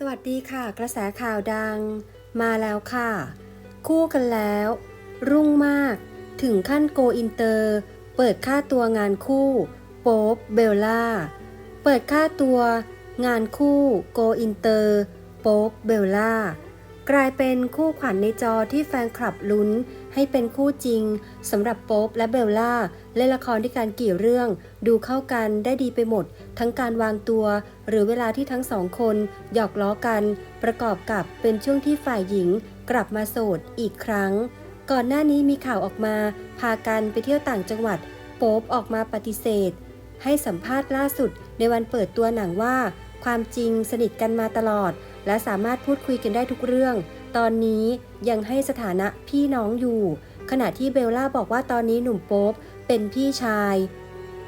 สวัสดีค่ะ กระแสข่าวดัง มาแล้วค่ะ คู่กันแล้ว รุ่งมาก ถึงขั้นโกอินเตอร์ เปิดค่าตัวงานคู่ โป๊ปเบลล่า เปิดค่าตัว งานคู่โกอินเตอร์ โป๊ปเบลล่ากลายเป็นคู่ขวัญในจอที่แฟนคลับลุ้น ให้เป็นคู่จริงสำหรับโป๊ปและเบลล่าเล่นละครด้วยกันกี่เรื่อง ดูเข้ากันได้ดีไปหมด ทั้งการวางตัว หรือเวลาที่ทั้งสองคนหยอกล้อกัน ประกอบกับเป็นช่วงที่ฝ่ายหญิงกลับมาโสดอีกครั้ง ก่อนหน้านี้มีข่าวออกมา พากันไปเที่ยวต่างจังหวัด โป๊ปออกมาปฏิเสธ ให้สัมภาษณ์ล่าสุดในวันเปิดตัวหนังว่า ความจริงสนิทกันมาตลอด และสามารถพูดคุยกันได้ทุกเรื่อง ตอนนี้ยังให้สถานะพี่น้องอยู่ ขณะที่เบลล่าบอกว่าตอนนี้หนุ่มโป๊ปเป็นพี่ชาย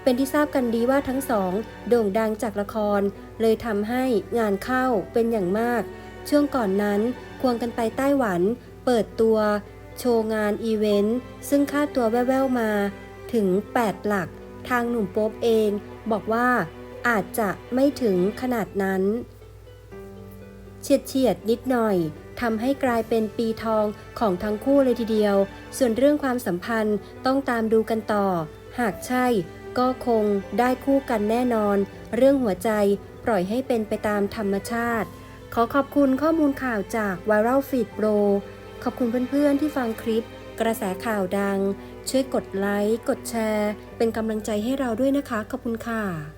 เป็นที่ทราบกันดีว่าทั้งสอง โด่งดังจากละคร เลยทำให้งานเข้าเป็นอย่างมาก ช่วงก่อนนั้นควงกันไปไต้หวัน เปิดตัว โชว์งานอีเวนต์ ซึ่งค่าตัวแว่วๆมาถึง 8 หลัก ทางหนุ่มโป๊ปเอง บอกว่าอาจจะไม่ถึงขนาดนั้น เฉียดเฉียดนิดหน่อย ทำให้กลายเป็นปีทองของทั้งคู่เลยทีเดียว ส่วนเรื่องความสัมพันธ์ต้องตามดูกันต่อ หากใช่ ก็คงได้คู่กันแน่นอน เรื่องหัวใจปล่อยให้เป็นไปตามธรรมชาติ ขอขอบคุณข้อมูลข่าวจาก Viral Feed Pro ขอบคุณเพื่อนๆที่ฟังคลิป กระแสข่าวดัง ช่วยกดไลค์ กดแชร์ เป็นกำลังใจให้เราด้วยนะคะ ขอบคุณค่ะ